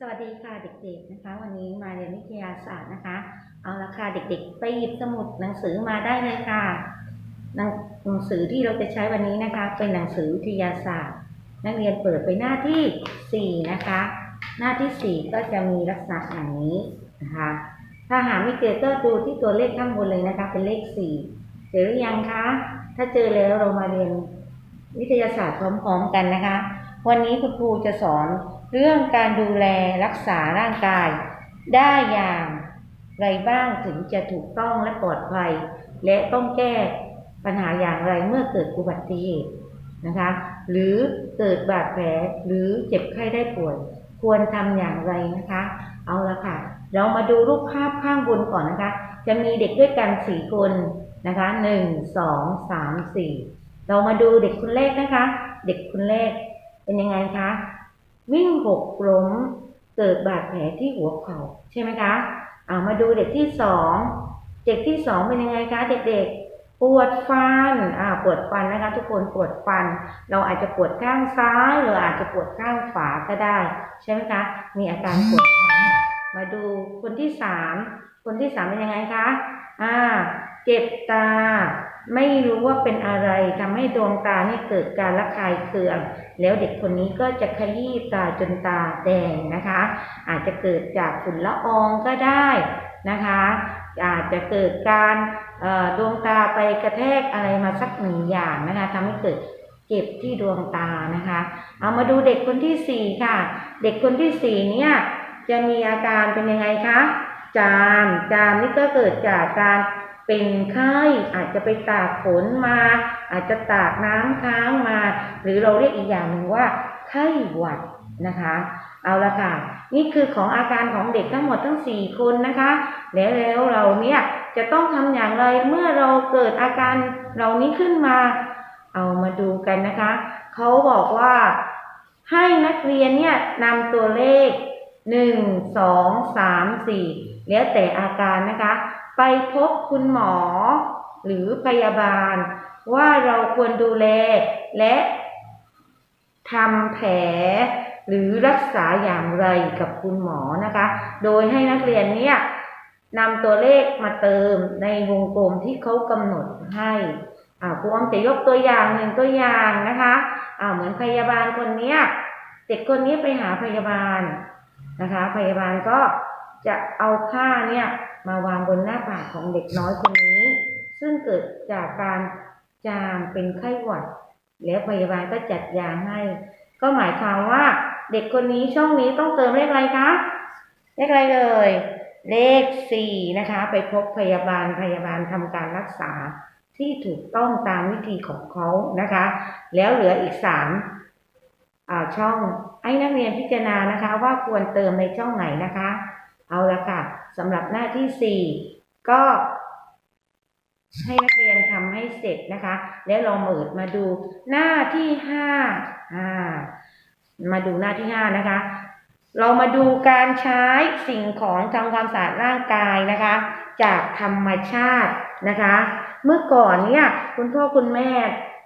สวัสดีค่ะเด็กๆนะคะ วันนี้มาเรียนวิทยาศาสตร์นะคะ เอาละค่ะเด็กๆ ไปหยิบสมุดหนังสือมาได้เลยค่ะหนังหนังสือที่เราจะใช้วันนี้นะคะ เป็นหนังสือวิทยาศาสตร์ นักเรียนเปิดไปหน้าที่ 4 นะคะ หน้าที่ 4 ก็จะมีลักษณะอย่างนี้นะคะ ถ้าหาไม่เจอก็ดูที่ตัวเลขข้างบนเลยนะคะ เป็นเลข 4 เจอหรือยังคะถ้าเจอแล้วเรามาเรียนวิทยาศาสตร์พร้อมๆกันนะคะ วันนี้คุณครูจะสอน เรื่องการดูแลรักษาร่างกาย ได้อย่างไรบ้างถึงจะถูกต้องและปลอดภัย และต้องแก้ปัญหาอย่างไรเมื่อเกิดอุบัติเหตุนะคะ หรือเกิดบาดแผลหรือเจ็บไข้ได้ป่วย ควรทำอย่างไรนะคะ เอาละค่ะ เรามาดูรูปภาพข้างบนก่อนนะคะ จะมีเด็กด้วยกันสี่คนนะคะหนึ่งสองสามสี่เรามาดูเด็กคนแรกนะคะ เด็กคนแรกเป็นยังไงคะ วิ่งหกล้มเกิดบาดแผลที่หัวเข่าใช่ไหมคะเอามาดูเด็กที่สองเด็กที่สองเป็นยังไงคะเด็กๆ ปวดฟันอ่าปวดฟันนะคะ ทุกคนปวดฟัน เราอาจจะปวดข้างซ้ายหรืออาจจะปวดข้างขวาก็ได้ ใช่ไหมคะ มีอาการปวดฟัน มาดูคนที่สามคนที่สามเป็นยังไงคะอ่าเจ็บตา ไม่รู้ว่าเป็นอะไรทำให้ดวงตานี่เกิดการระคายเคือง แล้วเด็กคนนี้ก็จะขยี้ตาจนตาแดงนะคะ อาจจะเกิดจากฝุ่นละอองก็ได้นะคะ อาจจะเกิดการดวงตาไปกระแทกอะไรมาสักหนึ่งอย่างนะคะทำให้เกิดเจ็บที่ดวงตานะคะ เอามาดูเด็กคนที่สี่ค่ะ เด็กคนที่สี่เนี่ย จะมีอาการเป็นยังไงคะ จาม จามนี่ก็เกิดจากการเป็นไข้อาจจะไปตากฝนมา อาจจะตากน้ำค้างมา หรือเราเรียกอีกอย่างหนึ่งว่าไข้หวัดนะคะ เอาละค่ะ นี่คือของอาการของเด็กทั้งหมดทั้ง 4 คนนะคะ แล้วแล้วเราเนี่ยจะต้องทำอย่างไรเมื่อเราเกิดอาการเหล่านี้ขึ้นมา เอามาดูกันนะคะ เขาบอกว่าให้นักเรียนเนี่ยนำตัวเลข 1 2 3 4แล้วแต่อาการนะคะ ไปพบคุณหมอ หรือพยาบาล ว่าเราควรดูแลและทำแผลหรือรักษาอย่างไรกับคุณหมอนะคะ โดยให้นักเรียนเนี่ยนำตัวเลขมาเติมในวงกลมที่เขากำหนดให้อ่าครูอ้อมจะยกตัวอย่างหนึ่งตัวอย่างนะคะอ่าเหมือนพยาบาลคนเนี้ยเด็กคนนี้ไปหาพยาบาล นะคะ พยาบาลก็จะเอาผ้าเนี่ยมาวางบนหน้าผากของเด็กน้อยคนนี้ ซึ่งเกิดจากการจามเป็นไข้หวัด แล้วพยาบาลก็จัดยาให้ ก็หมายความว่าเด็กคนนี้ช่องนี้ต้องเติมเลขอะไรคะเลขอะไรเลย เลขสี่นะคะ ไปพบพยาบาลพยาบาลทำการรักษาที่ถูกต้องตามวิธีของเขานะคะ แล้วเหลืออีกสาม ช่องให้นักเรียนพิจารณานะคะ ว่าควรเติมในช่องไหนนะคะ เอาละค่ะสำหรับหน้าที่สี่ก็ให้นักเรียนทำให้เสร็จนะคะ แล้วลองเปิดมาดูหน้าที่ห้าอ่ามาดูหน้าที่ห้านะคะ เรามาดูการใช้สิ่งของทำความสะอาดร่างกายนะคะ จากธรรมชาตินะคะ เมื่อก่อนเนี่ยคุณพ่อคุณแม่